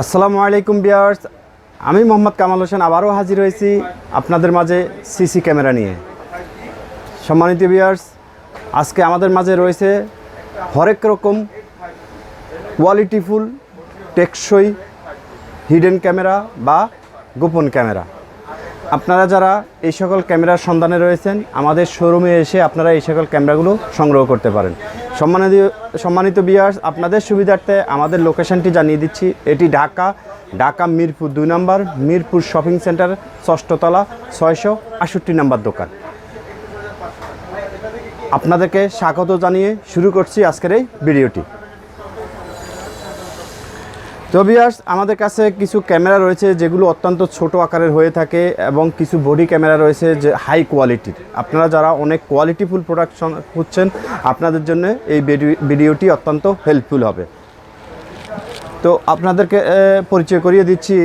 আসসালামু আলাইকুম বিয়ার্স। আমি মোহাম্মদ কামাল হোসেন আবারও হাজির হয়েছি আপনাদের মাঝে সিসি ক্যামেরা নিয়ে। সম্মানিত বিয়ার্স, আজকে আমাদের মাঝে রয়েছে হরেক রকম কোয়ালিটিফুল টেকসই হিডেন ক্যামেরা বা গোপন ক্যামেরা আপনারা যারা এই সকল ক্যামেরার সন্ধানে রয়েছেন, আমাদের শোরুমে এসে আপনারা এই সকল ক্যামেরাগুলো সংগ্রহ করতে পারেন। সম্মানিত সম্মানিত বিয়ার্স আপনাদের সুবিধার্থে আমাদের লোকেশনটি জানিয়ে দিচ্ছি। এটি ঢাকা ঢাকা মিরপুর দুই নম্বর, মিরপুর শপিং সেন্টার ষষ্ঠতলা, ছয়শো আষট্টি নম্বর দোকান। আপনাদেরকে স্বাগত জানিয়ে শুরু করছি আজকের এই ভিডিওটি তো বিয়ার্স আমাদের কাছে কিছু ক্যামেরা রয়েছে যেগুলো অত্যন্ত ছোট আকারের হয়ে থাকে এবং কিছু বডি ক্যামেরা রয়েছে যে হাই কোয়ালিটির। আপনারা যারা অনেক কোয়ালিটিফুল প্রোডাকশন খুঁজছেন, আপনাদের জন্য এই ভিডিওটি অত্যন্ত হেল্পফুল হবে। তো আপনাদেরকে পরিচয় করিয়ে দিচ্ছি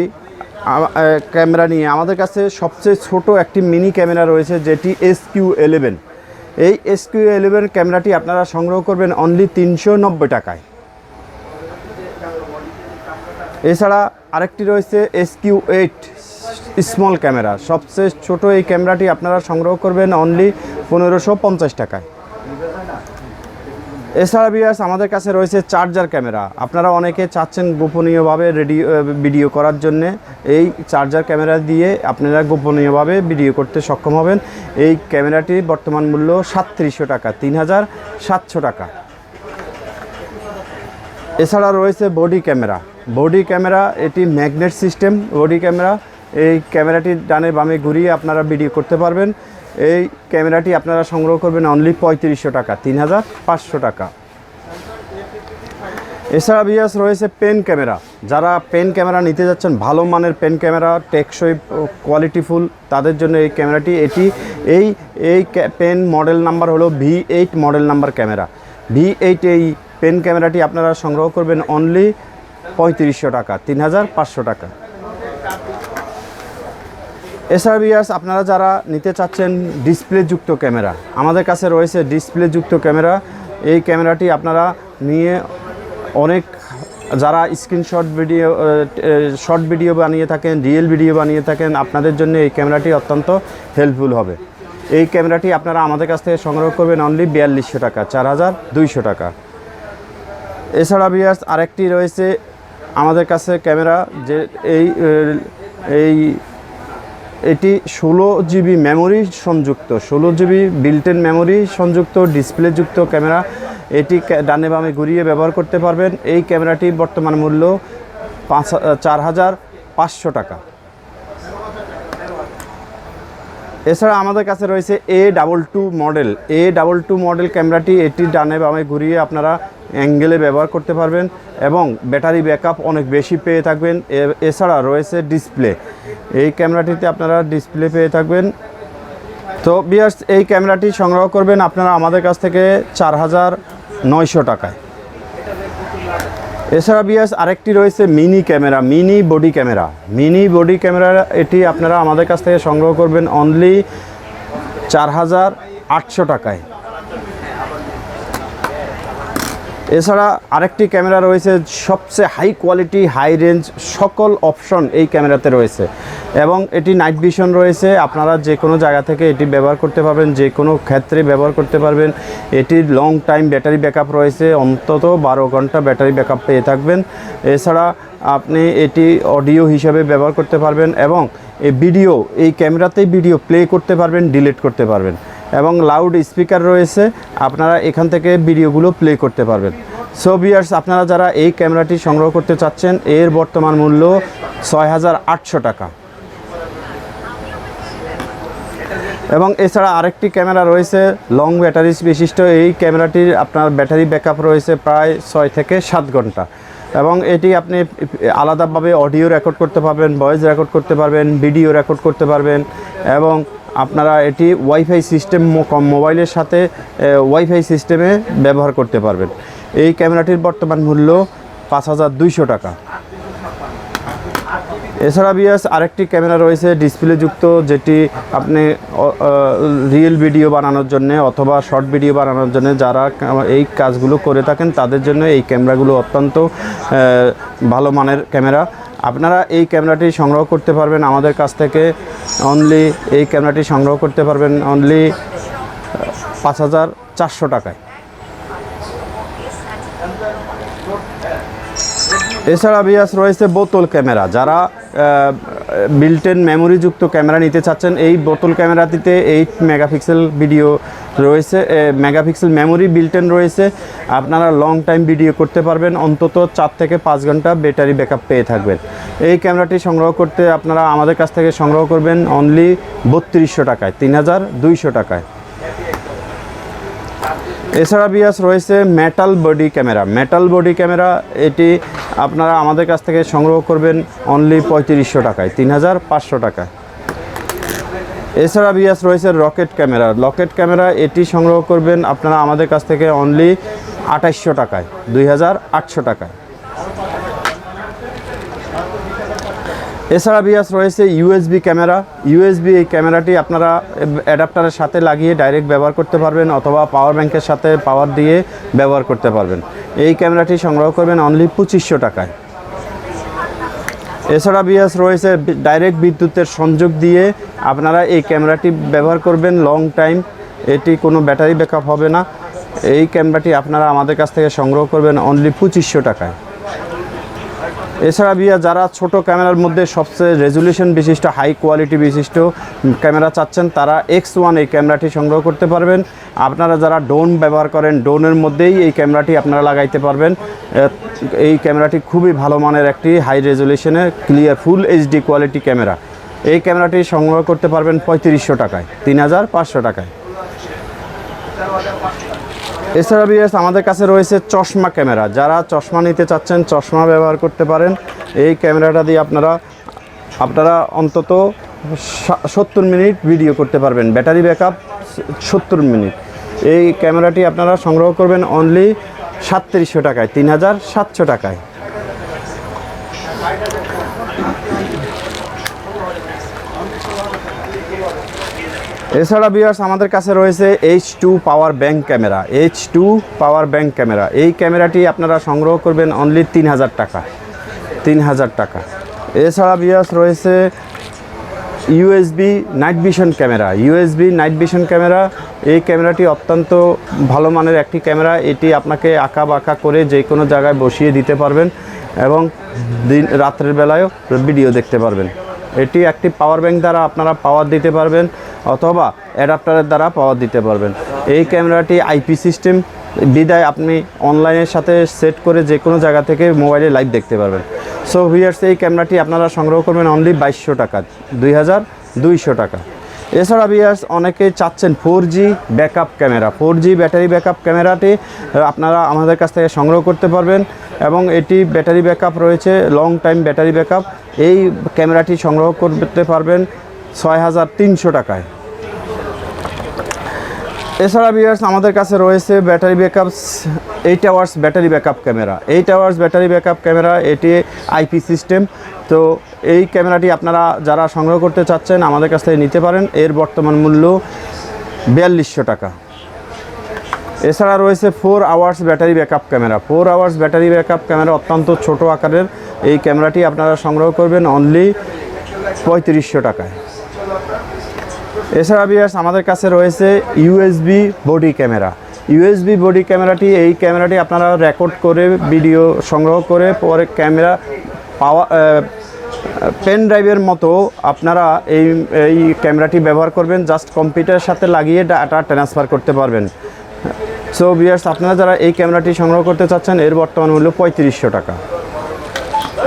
ক্যামেরা নিয়ে। আমাদের কাছে সবচেয়ে ছোট একটি মিনি ক্যামেরা রয়েছে যেটি এস কিউ এলেভেন এই এস কিউ এলেভেন ক্যামেরাটি আপনারা সংগ্রহ করবেন অনলি তিনশো নব্বই টাকায়। এছাড়া আরেকটি রয়েছে S Q eight, small camera. সবচেয়ে ছোট এই ক্যামেরাটি আপনারা সংগ্রহ করবেন অনলি পনেরোশো পঞ্চাশ টাকায়। এছাড়া বিয়াস আমাদের কাছে রয়েছে চার্জার ক্যামেরা। আপনারা অনেকে চাচ্ছেন গোপনীয়ভাবে রেডিও ভিডিও করার জন্যে। এই চার্জার ক্যামেরা দিয়ে আপনারা গোপনীয়ভাবে ভিডিও করতে সক্ষম হবেন। এই ক্যামেরাটির বর্তমান মূল্য সাতত্রিশশো টাকা, তিন হাজার সাতশো টাকা। এছাড়া রয়েছে বডি ক্যামেরা। বডি ক্যামেরা, এটি ম্যাগনেট সিস্টেম বডি ক্যামেরা। এই ক্যামেরাটি ডানে বামে ঘুরিয়ে আপনারা ভিডিও করতে পারবেন। এই ক্যামেরাটি আপনারা সংগ্রহ করবেন অনলি পঁয়ত্রিশশো টাকা, তিন হাজার পাঁচশো টাকা। এছাড়া বিয়াস রয়েছে পেন ক্যামেরা। যারা পেন ক্যামেরা নিতে যাচ্ছেন, ভালো মানের পেন ক্যামেরা, টেকসই কোয়ালিটিফুল, তাদের জন্য এই ক্যামেরাটি। এটি এই এই পেন মডেল নাম্বার হলো V eight model number camera. V eight এই পেন ক্যামেরাটি আপনারা সংগ্রহ করবেন অনলি পঁয়ত্রিশশো টাকা তিন হাজার পাঁচশো টাকা। এছাড়া বিয়াস আপনারা যারা নিতে চাচ্ছেন ডিসপ্লেযুক্ত ক্যামেরা, আমাদের কাছে রয়েছে ডিসপ্লেযুক্ত ক্যামেরা। এই ক্যামেরাটি আপনারা নিয়ে অনেক যারা স্ক্রিনশট ভিডিও শর্ট ভিডিও বানিয়ে থাকেন, রিয়েল ভিডিও বানিয়ে থাকেন, আপনাদের জন্য এই ক্যামেরাটি অত্যন্ত হেল্পফুল হবে। এই ক্যামেরাটি আপনারা আমাদের কাছ থেকে সংগ্রহ করবেন অনলি বিয়াল্লিশশো টাকা চার হাজার দুইশো টাকা। এছাড়া বিয়ার্স আরেকটি রয়েছে আমাদের কাছে ক্যামেরা, যে এই এই, এটি ষোলো জিবি মেমোরি সংযুক্ত, ষোলো জিবি বিল্টেন মেমোরি সংযুক্ত ডিসপ্লেযুক্ত ক্যামেরা। এটি ডানে বামে ঘুরিয়ে ব্যবহার করতে পারবেন। এই ক্যামেরাটির বর্তমান মূল্য পাঁচ, চার হাজার পাঁচশো টাকা। এছাড়া আমাদের কাছে রয়েছে A double two model A double two model ক্যামেরাটি এটি ডানে বামে ঘুরিয়ে আপনারা অ্যাঙ্গেলে ব্যবহার করতে পারবেন এবং ব্যাটারি ব্যাকআপ অনেক বেশি পেয়ে থাকবেন। এছাড়া রয়েছে ডিসপ্লে। এই ক্যামেরাটিতে আপনারা ডিসপ্লে পেয়ে থাকবেন। তো বিয়ার্স এই ক্যামেরাটি সংগ্রহ করবেন আপনারা আমাদের কাছ থেকে চার হাজার নয়শো টাকায়। এছাড়া বিএস আরেকটি রয়েছে mini camera, mini body camera. Mini body camera, এটি আপনারা আমাদের কাছ থেকে সংগ্রহ করবেন অনলি চার হাজার আটশো টাকায়। এছাড়া আরেকটি ক্যামেরা রয়েছে, সবচেয়ে হাই কোয়ালিটি হাই রেঞ্জ সকল অপশন এই ক্যামেরাতে রয়েছে। এবং এটি নাইট ভিশন রয়েছে, আপনারা যে কোনো জায়গা থেকে এটি ব্যবহার করতে পারবেন, যে কোনো ক্ষেত্রে ব্যবহার করতে পারবেন। এটির লং টাইম ব্যাটারি ব্যাকআপ রয়েছে, অন্তত বারো ঘণ্টা ব্যাটারি ব্যাকআপ পেয়ে থাকবেন। এছাড়া আপনি এটি অডিও হিসাবে ব্যবহার করতে পারবেন এবং ভিডিও এই ক্যামেরাতেই ভিডিও প্লে করতে পারবেন ডিলিট করতে পারবেন। এবং লাউড স্পিকার রয়েছে, আপনারা এখান থেকে ভিডিওগুলো প্লে করতে পারবেন। সো বিয়ার্স আপনারা যারা এই ক্যামেরাটি সংগ্রহ করতে চাচ্ছেন, এর বর্তমান মূল্য ছয় হাজার আটশো টাকা। এবং এছাড়া আরেকটি ক্যামেরা রয়েছে লং ব্যাটারি বিশিষ্ট। এই ক্যামেরাটির আপনার ব্যাটারি ব্যাকআপ রয়েছে প্রায় ছয় থেকে সাত ঘণ্টা। এবং এটি আপনি আলাদাভাবে অডিও রেকর্ড করতে পারবেন ভয়েস রেকর্ড করতে পারবেন ভিডিও রেকর্ড করতে পারবেন। এবং আপনারা এটি ওয়াইফাই সিস্টেম মোবাইলের সাথে ওয়াইফাই সিস্টেমে ব্যবহার করতে পারবেন। এই ক্যামেরাটির বর্তমান মূল্য পাঁচ হাজার দুইশো টাকা। এছাড়া বিয়াস আরেকটি ক্যামেরা রয়েছে ডিসপ্লে যুক্ত, যেটি আপনি রিয়েল ভিডিও বানানোর জন্য অথবা শর্ট ভিডিও বানানোর জন্য যারা এই কাজগুলো করে থাকেন, তাদের জন্য এই ক্যামেরাগুলো অত্যন্ত ভালো মানের ক্যামেরা। আপনারা এই ক্যামেরাটি সংগ্রহ করতে পারবেন আমাদের কাছ থেকে। অনলি এই ক্যামেরাটি সংগ্রহ করতে পারবেন অনলি পাঁচ হাজার চারশো টাকায়। এছাড়া বিয়াস রয়েছে বোতল ক্যামেরা। যারা বিল্টেন মেমোরিযুক্ত ক্যামেরা নিতে চাচ্ছেন, এই বোতল ক্যামেরাটিতে এইট মেগাপিক্সেল ভিডিও রয়েছে মেগাপিক্সেল মেমোরি বিল্টেন রয়েছে। আপনারা লং টাইম ভিডিও করতে পারবেন, অন্তত চার থেকে পাঁচ ঘণ্টা ব্যাটারি ব্যাকআপ পেয়ে থাকবেন। এই ক্যামেরাটি সংগ্রহ করতে আপনারা আমাদের কাছ থেকে সংগ্রহ করবেন অনলি বত্রিশশো টাকায়, তিন হাজার দুইশো টাকায়। এছাড়া বিয়াস রয়েছে metal body camera metal body camera এটি আপনারা আমাদের কাছ থেকে সংগ্রহ করবেন অনলি পঁয়ত্রিশশো টাকায়, তিন হাজার পাঁচশো টাকায়। এছাড়া বিয়াস রয়েছে রকেট ক্যামেরা। রকেট ক্যামেরা এটি সংগ্রহ করবেন আপনারা আমাদের কাছ থেকে অনলি আঠাইশশো টাকায়, দুই হাজার আটশো টাকায়। এছাড়া বিয়াস রয়েছে ইউএসবি ক্যামেরা। ইউএসবি এই ক্যামেরাটি আপনারা অ্যাডাপ্টারের সাথে লাগিয়ে ডাইরেক্ট ব্যবহার করতে পারবেন অথবা পাওয়ার ব্যাংকের সাথে পাওয়ার দিয়ে ব্যবহার করতে পারবেন। এই ক্যামেরাটি সংগ্রহ করবেন অনলি পঁচিশশো টাকায়। এছাড়া বিএস রয়েছে ডাইরেক্ট বিদ্যুতের সংযোগ দিয়ে। আপনারা এই ক্যামেরাটি ব্যবহার করবেন লং টাইম এটি কোনো ব্যাটারি ব্যাকআপ হবে না। এই ক্যামেরাটি আপনারা আমাদের কাছ থেকে সংগ্রহ করবেন অনলি পঁচিশশো টাকায়। এছাড়া বিয়া যারা ছোট ক্যামেরার মধ্যে সবচেয়ে রেজুলেশন বিশিষ্ট হাই কোয়ালিটি বিশিষ্ট ক্যামেরা চাচ্ছেন, তারা এক্স ওয়ান এই ক্যামেরাটি সংগ্রহ করতে পারবেন। আপনারা যারা ড্রোন ব্যবহার করেন ড্রোনের মধ্যেই এই ক্যামেরাটি আপনারা লাগাইতে পারবেন। এই ক্যামেরাটি খুবই ভালো মানের একটি high রেজুলেশনের clear full HD quality camera. এই ক্যামেরাটি সংগ্রহ করতে পারবেন পঁয়ত্রিশশো টাকায়, তিন হাজার পাঁচশো টাকায়। এছাড়া বিএস, আমাদের কাছে রয়েছে চশমা ক্যামেরা। যারা চশমা নিতে চাচ্ছেন, চশমা ব্যবহার করতে পারেন। এই ক্যামেরাটা দিয়ে আপনারা আপনারা অন্তত সত্তর মিনিট ভিডিও করতে পারবেন। ব্যাটারি ব্যাকআপ সত্তর মিনিট। এই ক্যামেরাটি আপনারা সংগ্রহ করবেন অনলি সাতত্রিশশো টাকায়, তিন হাজার সাতশো টাকায়। এছাড়া বিয়ার্স আমাদের কাছে রয়েছে H two power bank camera H two power bank camera এই ক্যামেরাটি আপনারা সংগ্রহ করবেন অনলি তিন হাজার টাকা। তিন হাজার টাকা। এছাড়া বিয়ার্স রয়েছে USB night vision camera USB night vision camera এই ক্যামেরাটি অত্যন্ত ভালো মানের একটি ক্যামেরা এটি আপনাকে আঁকা বাঁকা করে যে কোনো জায়গায় বসিয়ে দিতে পারবেন এবং দিন, রাত্রের বেলায়ও ভিডিও দেখতে পারবেন। এটি একটি পাওয়ার ব্যাংক দ্বারা আপনারা পাওয়ার দিতে পারবেন। অথবা অ্যাডাপ্টারের দ্বারা পাওয়ার দিতে পারবেন। এই ক্যামেরাটি আইপি সিস্টেম। বিদায়, আপনি অনলাইনের সাথে সেট করে যে কোনো জায়গা থেকে মোবাইলে লাইভ দেখতে পারবেন। সো ভিয়ার্স এই ক্যামেরাটি আপনারা সংগ্রহ করবেন অনলি বাইশশো টাকা, দুই হাজার দুইশো টাকা। এছাড়া বিয়ার্স অনেকেই চাচ্ছেন four G backup camera. Four G battery backup ক্যামেরাটি আপনারা আমাদের কাছ থেকে সংগ্রহ করতে পারবেন এবং এটি ব্যাটারি ব্যাকআপ রয়েছে লং টাইম ব্যাটারি ব্যাকআপ এই ক্যামেরাটি সংগ্রহ করতে পারবেন ছয় হাজার তিনশো টাকায়। এছাড়া বিয়ার্স আমাদের কাছে রয়েছে battery backup eight hours battery backup camera eight hours battery backup camera এটি আইপি সিস্টেম তো এই ক্যামেরাটি আপনারা যারা সংগ্রহ করতে চাচ্ছেন, আমাদের কাছ থেকে নিতে পারেন। এর বর্তমান মূল্য বিয়াল্লিশশো টাকা। এছাড়া রয়েছে four hours battery backup camera four hours battery backup camera অত্যন্ত ছোট আকারের। এই ক্যামেরাটি আপনারা সংগ্রহ করবেন অনলি পঁয়ত্রিশশো টাকায়। এছাড়া বিয়ার্স আমাদের কাছে রয়েছে USB body camera USB body ক্যামেরাটি এই ক্যামেরাটি আপনারা রেকর্ড করে ভিডিও সংগ্রহ করে, পরে ক্যামেরা পাওয়া পেন ড্রাইভের মতো আপনারা এই এই ক্যামেরাটি ব্যবহার করবেন। জাস্ট কম্পিউটারের সাথে লাগিয়ে ডাটা ট্রান্সফার করতে পারবেন। সো বিয়ার্স আপনারা যারা এই ক্যামেরাটি সংগ্রহ করতে চাচ্ছেন, এর বর্তমান মূল্য পঁয়ত্রিশশো টাকা।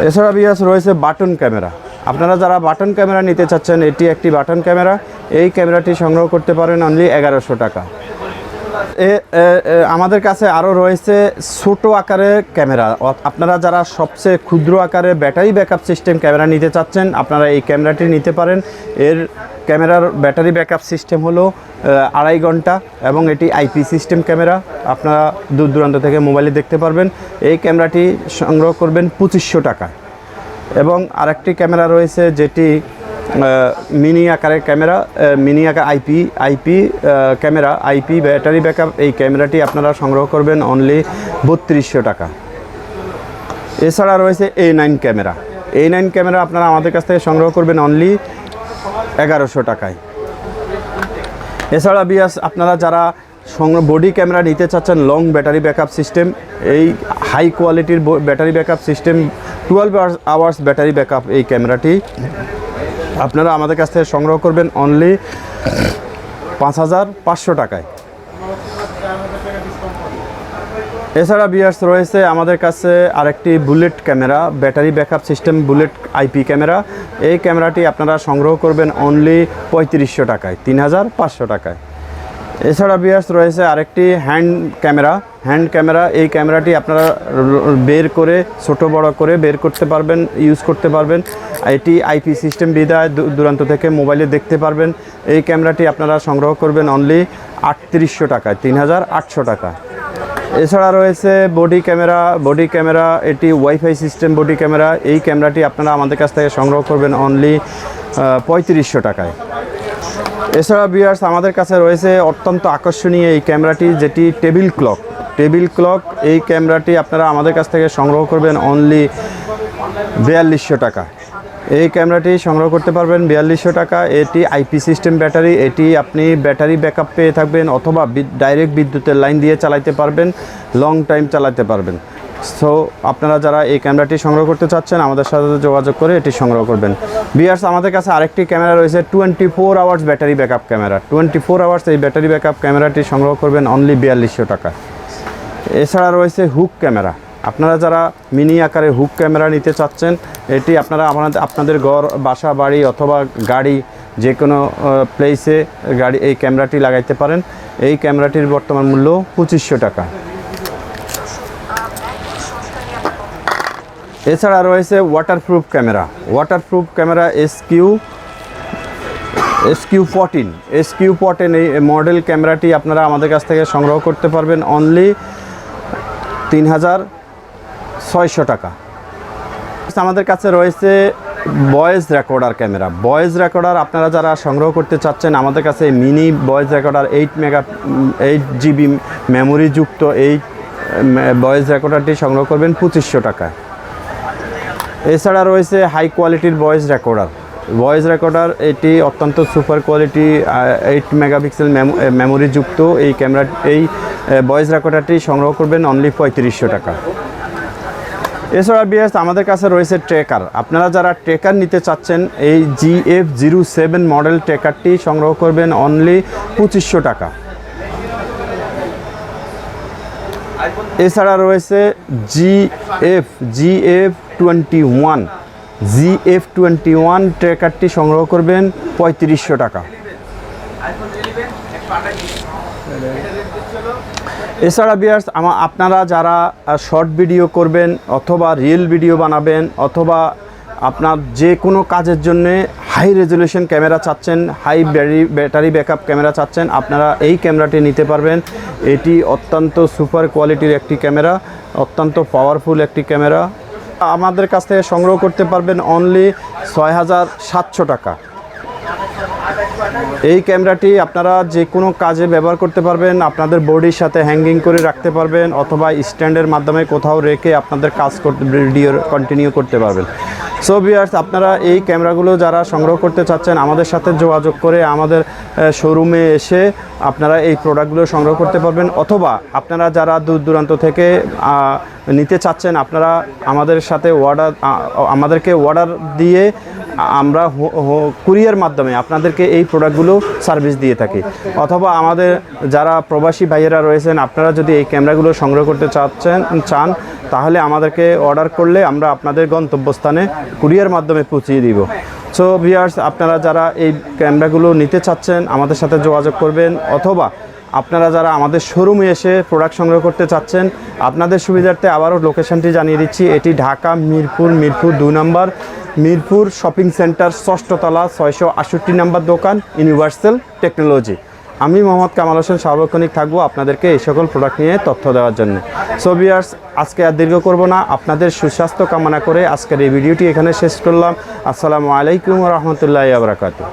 এছাড়া বিয়াস রয়েছে বাটন ক্যামেরা আপনারা যারা বাটন ক্যামেরা নিতে চাচ্ছেন, এটি একটি বাটন ক্যামেরা এই ক্যামেরাটি সংগ্রহ করতে পারেন অনলি এগারোশো টাকা। এ আমাদের কাছে আরও রয়েছে ছোট আকারের ক্যামেরা। আপনারা যারা সবচেয়ে ক্ষুদ্র আকারে ব্যাটারি ব্যাকআপ সিস্টেম ক্যামেরা নিতে চাচ্ছেন, আপনারা এই ক্যামেরাটি নিতে পারেন। এর ক্যামেরার ব্যাটারি ব্যাকআপ সিস্টেম হলো আড়াই ঘণ্টা এবং এটি আইপি সিস্টেম ক্যামেরা। আপনারা দূর দূরান্ত থেকে মোবাইলে দেখতে পারবেন। এই ক্যামেরাটি সংগ্রহ করবেন পঁচিশশো টাকা এবং আরেকটি ক্যামেরা রয়েছে যেটি মিনি আকারের ক্যামেরা মিনি আকার IP IP camera IP battery backup, এই ক্যামেরাটি আপনারা সংগ্রহ করবেন অনলি বত্রিশশো টাকা। এছাড়া রয়েছে A nine camera. A nine camera আপনারা আমাদের কাছ থেকে সংগ্রহ করবেন অনলি এগারোশো টাকায়। এছাড়া বিয়াস, আপনারা যারা সংগ্রহ বডি ক্যামেরা নিতে চাচ্ছেন, লং ব্যাটারি ব্যাকআপ সিস্টেম, এই হাই কোয়ালিটির battery backup system twelve hours battery backup এই ক্যামেরাটি আপনারা আমাদের কাছ থেকে সংগ্রহ করবেন অনলি পাঁচ হাজার পাঁচশো টাকায়। এছাড়া বিয়ার্স রয়েছে আমাদের কাছে আরেকটি bullet camera, battery backup system, bullet IP camera. এই ক্যামেরাটি আপনারা সংগ্রহ করবেন অনলি পঁয়ত্রিশশো টাকায়, তিন হাজার পাঁচশো টাকায়। এছাড়া বিয়ার্স রয়েছে আরেকটি হ্যান্ড ক্যামেরা। হ্যান্ড ক্যামেরা, এই ক্যামেরাটি আপনারা বের করে, ছোট বড় করে বের করতে পারবেন ইউজ করতে পারবেন। এটি আইপি সিস্টেম বিদায় দূরান্ত থেকে মোবাইলে দেখতে পারবেন। এই ক্যামেরাটি আপনারা সংগ্রহ করবেন অনলি আটত্রিশশো টাকায় তিন হাজার আটশো টাকা। এছাড়া রয়েছে বডি ক্যামেরা বডি ক্যামেরা এটি ওয়াইফাই সিস্টেম বডি ক্যামেরা এই ক্যামেরাটি আপনারা আমাদের কাছ থেকে সংগ্রহ করবেন অনলি পঁয়ত্রিশশো টাকায়। এছাড়া বিয়ার্স আমাদের কাছে রয়েছে অত্যন্ত আকর্ষণীয় এই ক্যামেরাটি, যেটি টেবিল ক্লক টেবিল ক্লক এই ক্যামেরাটি আপনারা আমাদের কাছ থেকে সংগ্রহ করবেন অনলি বিয়াল্লিশশো টাকা। এই ক্যামেরাটি সংগ্রহ করতে পারবেন বিয়াল্লিশশো টাকা। এটি আইপি সিস্টেম ব্যাটারি এটি আপনি ব্যাটারি ব্যাকআপ পেয়ে থাকবেন অথবা ডাইরেক্ট বিদ্যুতের লাইন দিয়ে চালাতে পারবেন লং টাইম চালাতে পারবেন। সো আপনারা যারা এই ক্যামেরাটি সংগ্রহ করতে চাচ্ছেন, আমাদের সাথে যোগাযোগ করে এটি সংগ্রহ করবেন। বিয়ার্স আমাদের কাছে আরেকটি ক্যামেরা রয়েছে twenty four hours battery backup camera. Twenty four hours এই ব্যাটারি ব্যাকআপ ক্যামেরাটি সংগ্রহ করবেন অনলি বিয়াল্লিশশো টাকা। এছাড়া রয়েছে হুক ক্যামেরা। আপনারা যারা মিনি আকারে হুক ক্যামেরা নিতে চাচ্ছেন, এটি আপনারা আপনাদের আপনাদের ঘর, বাসা, বাড়ি অথবা গাড়ি যে কোনো প্লেসে গাড়ি, এই ক্যামেরাটি লাগাইতে পারেন। এই ক্যামেরাটির বর্তমান মূল্য পঁচিশশো টাকা। এছাড়া রয়েছে waterproof camera waterproof camera S Q fourteen S Q fourteen এই মডেল ক্যামেরাটি আপনারা আমাদের কাছ থেকে সংগ্রহ করতে পারবেন অনলি তিন হাজার ছয়শো টাকা। আমাদের কাছে রয়েছে voice recorder camera voice recorder আপনারা যারা সংগ্রহ করতে চাচ্ছেন, আমাদের কাছে mini voice recorder eight mega eight GB মেমোরিযুক্ত এই ভয়েস রেকর্ডারটি সংগ্রহ করবেন পঁচিশশো টাকায়। এছাড়া রয়েছে হাই কোয়ালিটির ভয়েস রেকর্ডার ভয়েস রেকর্ডার এটি অত্যন্ত সুপার কোয়ালিটি এইট মেগাপিক্সেল মেমোরিযুক্ত এই ক্যামেরা এই ভয়েস রেকর্ডারটি সংগ্রহ করবেন অনলি পঁয়ত্রিশশো টাকা। এছাড়া বিএস আমাদের কাছে রয়েছে ট্রেকার আপনারা যারা ট্রেকার নিতে চাচ্ছেন, এই G F zero seven model ট্রেকারটি সংগ্রহ করবেন অনলি পঁচিশশো টাকা। এছাড়া রয়েছে G F G F twenty one G F twenty one ট্রেকারটি সংগ্রহ করবেন পঁয়ত্রিশশো টাকা। এছাড়া বিয়ার্স আমা আপনারা যারা শর্ট ভিডিও করবেন অথবা রিয়েল ভিডিও বানাবেন অথবা আপনার যে কোনো কাজের জন্যে হাই রেজলিউশন ক্যামেরা চাচ্ছেন high battery battery backup camera চাচ্ছেন, আপনারা এই ক্যামেরাটি নিতে পারবেন। এটি অত্যন্ত সুপার কোয়ালিটির একটি ক্যামেরা অত্যন্ত পাওয়ারফুল একটি ক্যামেরা আমাদের কাছ থেকে সংগ্রহ করতে পারবেন অনলি ছয় হাজার সাতশো টাকা। এই ক্যামেরাটি আপনারা যে কোনো কাজে ব্যবহার করতে পারবেন, আপনাদের বডির সাথে হ্যাঙ্গিং করে রাখতে পারবেন, অথবা স্ট্যান্ডের মাধ্যমে কোথাও রেখে আপনাদের কাজ করতে ভিডিও কন্টিনিউ করতে পারবেন। সো বিয়ার্স আপনারা এই ক্যামেরাগুলো যারা সংগ্রহ করতে চাচ্ছেন, আমাদের সাথে যোগাযোগ করে আমাদের শোরুমে এসে আপনারা এই প্রোডাক্টগুলো সংগ্রহ করতে পারবেন, অথবা আপনারা যারা দূর দূরান্ত থেকে নিতে চাচ্ছেন, আপনারা আমাদের সাথে অর্ডার আমাদেরকে অর্ডার দিয়ে আমরা কুরিয়ার মাধ্যমে আপনাদেরকে এই প্রোডাক্টগুলো সার্ভিস দিয়ে থাকি। অথবা আমাদের যারা প্রবাসী ভাইয়েরা রয়েছেন, আপনারা যদি এই ক্যামেরাগুলো সংগ্রহ করতে চাচ্ছেন, চান, তাহলে আমাদেরকে অর্ডার করলে আমরা আপনাদের গন্তব্যস্থানে কুরিয়ার মাধ্যমে পৌঁছিয়ে দিব। সো ভিয়ার্স আপনারা যারা এই ক্যামেরাগুলো নিতে চাচ্ছেন, আমাদের সাথে যোগাযোগ করবেন। অথবা আপনারা যারা আমাদের শোরুমে এসে প্রোডাক্ট সংগ্রহ করতে চাচ্ছেন, আপনাদের সুবিধার্থে আবারও লোকেশনটি জানিয়ে দিচ্ছি। এটি ঢাকা, মিরপুর মিরপুর দুই নম্বর। মিরপুর শপিং সেন্টার ষষ্ঠতলা, ছয়শো আটষট্টি নম্বর দোকান ইউনিভার্সাল টেকনোলজি আমি মোহাম্মদ কামাল হোসেন, সার্বক্ষণিক থাকব আপনাদেরকে এই সকল প্রোডাক্ট নিয়ে তথ্য দেওয়ার জন্য। সো বিয়ার্স আজকে আর দীর্ঘ করব না। আপনাদের সুস্বাস্থ্য কামনা করে আজকের এই ভিডিওটি এখানে শেষ করলাম। আসসালামু আলাইকুম রহমতুল্লাহ আবরাকাতু